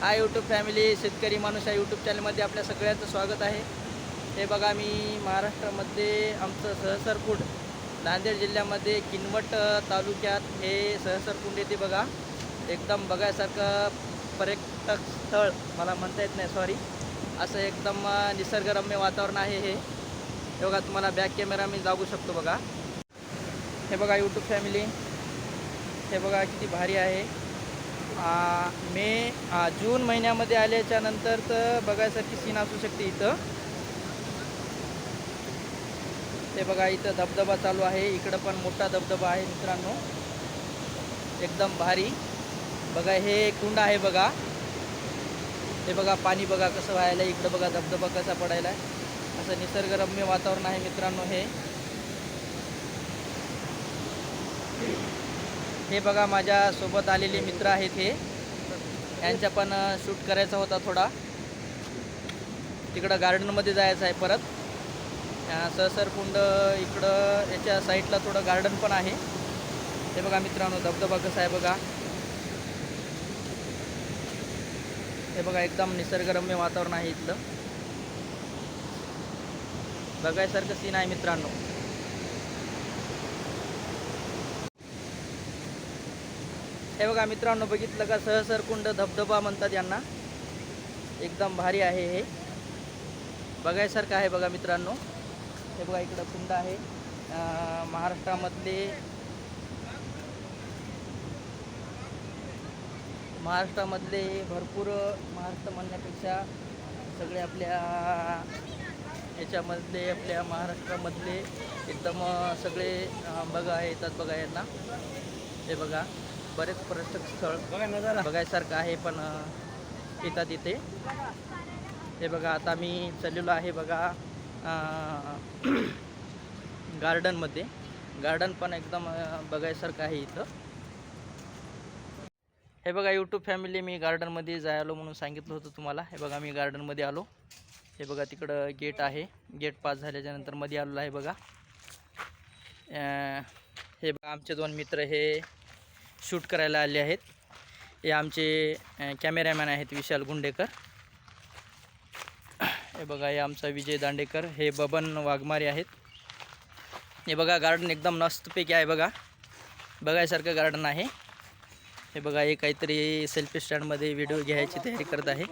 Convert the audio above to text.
हा YouTube family शेतकरी माणूस या यूट्यूब चॅनलमध्ये आपल्या सगळ्यांचं स्वागत आहे. हे बघा मी महाराष्ट्रामध्ये आमचं सहसरकुंड नांदेड जिल्ह्यामध्ये किनवट तालुक्यात हे सहसरकुंड येते बघा. एकदम बघायसारखं पर्यटक स्थळ मला म्हणता येत नाही सॉरी असं एकदम निसर्गरम्य वातावरण आहे हे. हे बघा तुम्हाला बॅक कॅमेरा मी जागू शकतो बघा. हे बघा यूट्यूब फॅमिली. हे बघा किती भारी आहे. मे जून महिन्यामध्ये आल्याच्यानंतर तर बघायसारखी सीन असू शकते इथं. ते बघा इथं धबधबा चालू आहे. इकडं पण मोठा धबधबा आहे मित्रांनो. एकदम भारी. बघा हे कुंड आहे बघा. हे बघा पाणी बघा कसं व्हायला इकडं बघा धबधबा कसा पडायला आहे असं निसर्गरम्य वातावरण आहे मित्रांनो हे. हे बघा माझ्या सोबत आलेले मित्र आहेत हे. यांच्या पण शूट करायचा होता थोडा. तिकडं गार्डनमध्ये जायचं आहे परत. सहसर सहसरकुंड इकडं याच्या साईडला थोडं गार्डन पण आहे. हे बघा मित्रांनो धबधबा कसा आहे बघा. हे बघा एकदम निसर्गरम्य वातावरण आहे इथलं. बघायसारखं सीन आहे मित्रांनो. हे बघा मित्रांनो बघितलं का? सहसरकुंड धबधबा म्हणतात यांना. एकदम भारी आहे हे. बघायसारखं आहे बघा मित्रांनो. हे बघा इकडं कुंड आहे. महाराष्ट्रामधले महाराष्ट्रामधले भरपूर महाराष्ट्र म्हणण्यापेक्षा सगळे आपल्या याच्यामधले आपल्या महाराष्ट्रामधले एकदम सगळे बघा येतात बघा यांना. हे बघा. बरेच पर्यटक स्थळ बघायसारखं आहे पण येतात इथे हे बघा आता मी चाललेलो आहे बघा गार्डनमध्ये. गार्डन पण एकदम बघायसारखं आहे इथं. हे बघा यूट्यूब फॅमिली मी गार्डनमध्ये जायलो म्हणून सांगितलं होतं तुम्हाला. हे बघा मी गार्डनमध्ये आलो. हे बघा तिकडं गेट आहे. गेट पास झाल्याच्यानंतरमध्ये आलेलो आहे बघा. हे बघा आमचे दोन मित्र हे शूट करायला आले आहेत. हे आमचे कॅमेरामॅन आहेत विशाल गुंडेकर. हे बघा हे आमचा विजय दांडेकर हे बबन वाघमारे आहेत. हे बघा गार्डन एकदम मस्तपैकी आहे बघा. बघायसारखं गार्डन आहे. हे बघा हे काहीतरी सेल्फी स्टँडमध्ये व्हिडिओ घ्यायची तयारी करत आहे.